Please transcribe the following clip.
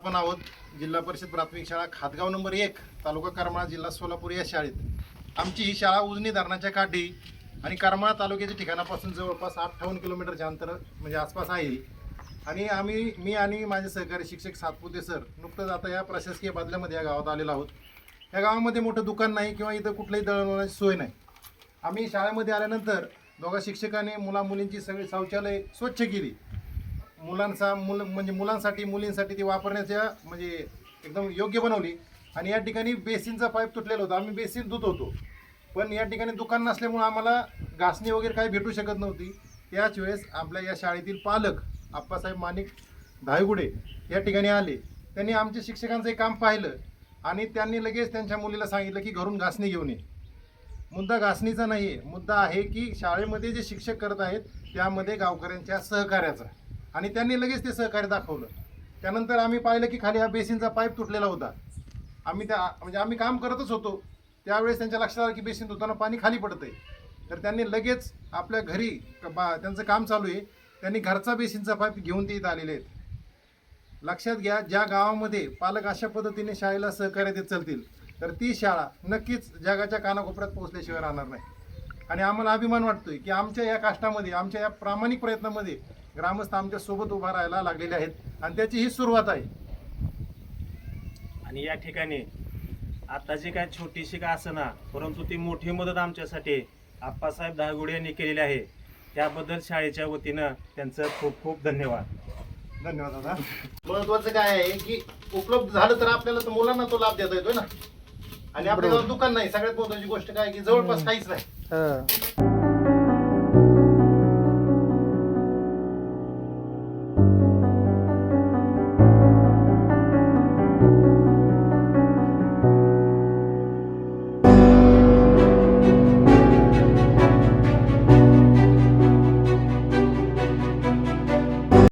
आपण आहोत जिल्हा परिषद प्राथमिक शाळा खातगाव नंबर एक तालुका करमाळा जिल्हा सोलापूर या शाळेत. आमची ही शाळा उजनी धरणाच्या काठी आणि करमाळा तालुक्याच्या ठिकाणापासून जवळपास अठ्ठावन्न किलोमीटरच्या अंतर म्हणजे आसपास आहे. आणि आम्ही मी आणि माझे सहकारी शिक्षक सातपुते सर नुकतंच आता या प्रशासकीय बदल्यामध्ये या गावात आलेलो आहोत. या गावामध्ये मोठं दुकान नाही किंवा इथं कुठलंही दळणवळणाची सोय नाही. आम्ही शाळेमध्ये आल्यानंतर दोघा शिक्षकाने मुला मुलींची सगळी शौचालय स्वच्छ केली. मुलांचा मुल म्हणजे मुलांसाठी मुलींसाठी ती वापरण्याच्या म्हणजे एकदम योग्य बनवली. आणि या ठिकाणी बेसिनचा पाईप तुटलेला होता. आम्ही बेसिन धुत होतो. पण या ठिकाणी दुकान नसल्यामुळं आम्हाला घासणी वगैरे काही भेटू शकत नव्हती. त्याच वेळेस आपल्या या शाळेतील पालक आप्पासाहेब माणिक धायगुडे या ठिकाणी आले. त्यांनी आमच्या शिक्षकांचं एक काम पाहिलं आणि त्यांनी लगेच त्यांच्या मुलीला सांगितलं की घरून घासणी घेऊन ये. मुद्दा घासणीचा नाही आहे मुद्दा आहे की शाळेमध्ये जे शिक्षक करत आहेत त्यामध्ये गावकऱ्यांच्या सहकार्याचा. आणि त्यांनी लगेच ते सहकार्य दाखवलं. त्यानंतर आम्ही पाहिलं की खाली हा बेसिनचा पाईप तुटलेला होता. आम्ही त्या म्हणजे आम्ही काम करतच होतो. त्यावेळेस त्यांच्या लक्षात आलं की बेसिन धुताना पाणी खाली पडतंय. तर त्यांनी लगेच आपल्या घरी बा त्यांचं काम चालू आहे. त्यांनी घरचा बेसिनचा पाईप घेऊन ते इथं आलेले आहेत. लक्षात घ्या ज्या गावामध्ये पालक अशा पद्धतीने शाळेला सहकार्य देत चालतील तर ती शाळा नक्कीच जगाच्या कानाकोपऱ्यात पोहोचल्याशिवाय राहणार नाही. आणि आम्हाला अभिमान वाटतोय की आमच्या या काष्टामध्ये आमच्या या प्रामाणिक प्रयत्नामध्ये ग्रामस्थ आमच्यासोबत उभा राहायला लागलेले आहेत. आणि त्याची ही सुरुवात आहे. आणि या ठिकाणी आता जी काय छोटीशी का असना परंतु ती मोठी मदत आमच्यासाठी आप्पासाहेब दहागुडे यांनी केलेली आहे. त्याबद्दल शाळेच्या वतीनं त्यांचं खूप खूप धन्यवाद. धन्यवाद दादा. महत्वाचं काय आहे की उपलब्ध झालं तर आपल्याला तर मुलांना तो लाभ देता येतोय ना. आणि आपल्याला दुकान नाही सगळ्यात महत्वाची गोष्ट काय की जवळपास काहीच नाही. हा.